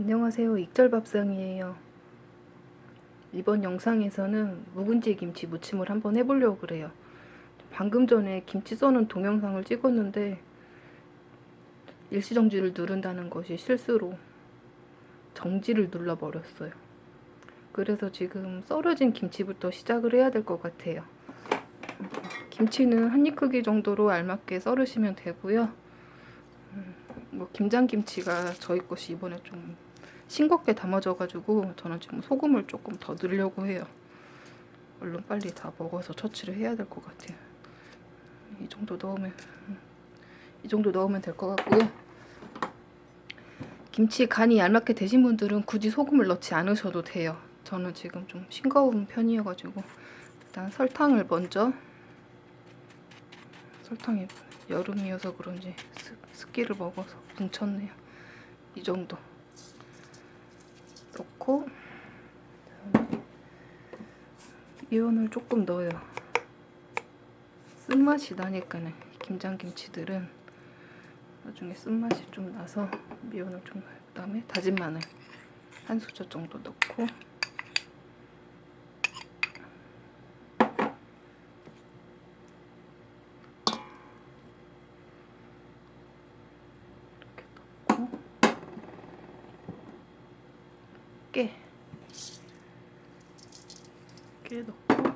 안녕하세요. 익절밥상이에요. 이번 영상에서는 묵은지 김치 무침을 한번 해보려고 그래요. 방금 전에 김치 써는 동영상을 찍었는데 일시정지를 누른다는 것이 실수로 정지를 눌러버렸어요. 그래서 지금 썰어진 김치부터 시작을 해야 될 것 같아요. 김치는 한 입 크기 정도로 알맞게 썰으시면 되고요. 음, 뭐 김장김치가 저희 것이 이번에 좀 싱겁게 담아져가지고 저는 지금 소금을 조금 더 넣으려고 해요. 얼른 빨리 다 먹어서 처치를 해야 될 것 같아요. 이 정도 넣으면 음, 이 정도 넣으면 될 것 같고요. 김치 간이 얄맞게 되신 분들은 굳이 소금을 넣지 않으셔도 돼요. 저는 지금 좀 싱거운 편이어가지고 일단 설탕을 먼저 설탕이 여름이어서 그런지 습, 습기를 먹어서 뭉쳤네요. 이 정도 넣고 이온을 조금 넣어요. 쓴맛이 나니까는 김장김치들은 나중에 쓴맛이 좀 나서 미온을 좀 넣어요. 그 다음에 다진 마늘 한 수저 정도 넣고 이렇게 넣고 깨. 깨 넣고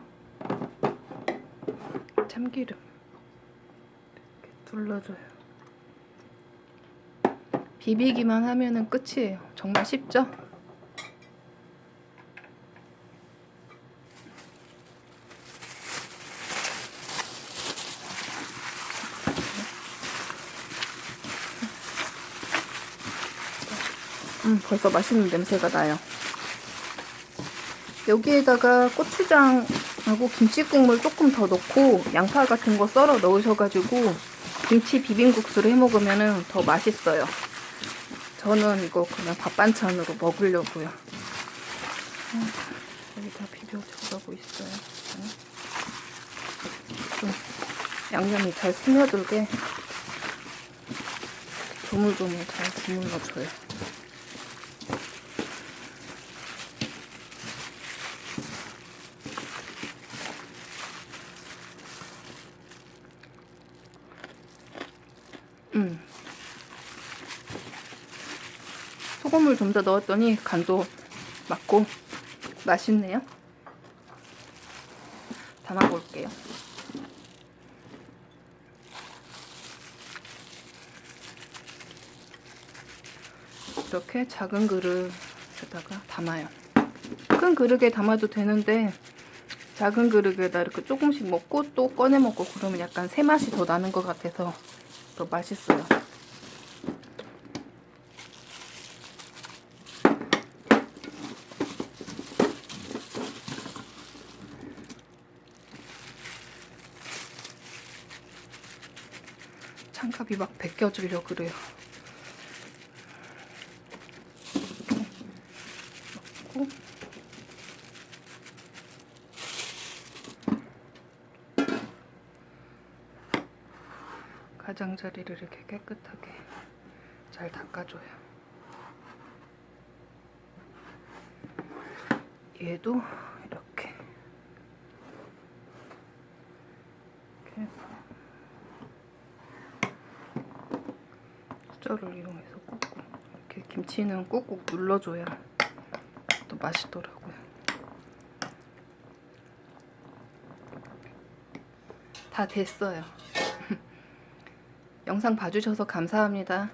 참기름 이렇게 둘러줘요. 비비기만 하면은 끝이에요. 정말 쉽죠? 음, 벌써 맛있는 냄새가 나요. 여기에다가 고추장하고 김치 국물 조금 더 넣고 양파 같은 거 썰어 넣으셔가지고 김치 비빔국수를 해 먹으면 더 맛있어요. 저는 이거 그냥 밥 반찬으로 먹으려고요. 음, 여기 다 비벼 들어가고 있어요. 음. 좀 양념이 잘 스며들게 조물조물 잘 주물러줘요. 음. 소금을 좀 더 넣었더니 간도 맞고 맛있네요. 담아볼게요. 이렇게 작은 그릇에다가 담아요. 큰 그릇에 담아도 되는데 작은 그릇에다 이렇게 조금씩 먹고 또 꺼내 먹고 그러면 약간 새 맛이 더 나는 것 같아서 더 맛있어요. 장갑이 막 벗겨지려 그래요. 넣고 가장자리를 이렇게 깨끗하게 잘 닦아줘요. 얘도 이렇게 이렇게 해서 수저를 이용해서 꾹꾹 이렇게 김치는 꾹꾹 눌러줘야 또 맛있더라고요. 다 됐어요. 영상 봐주셔서 감사합니다.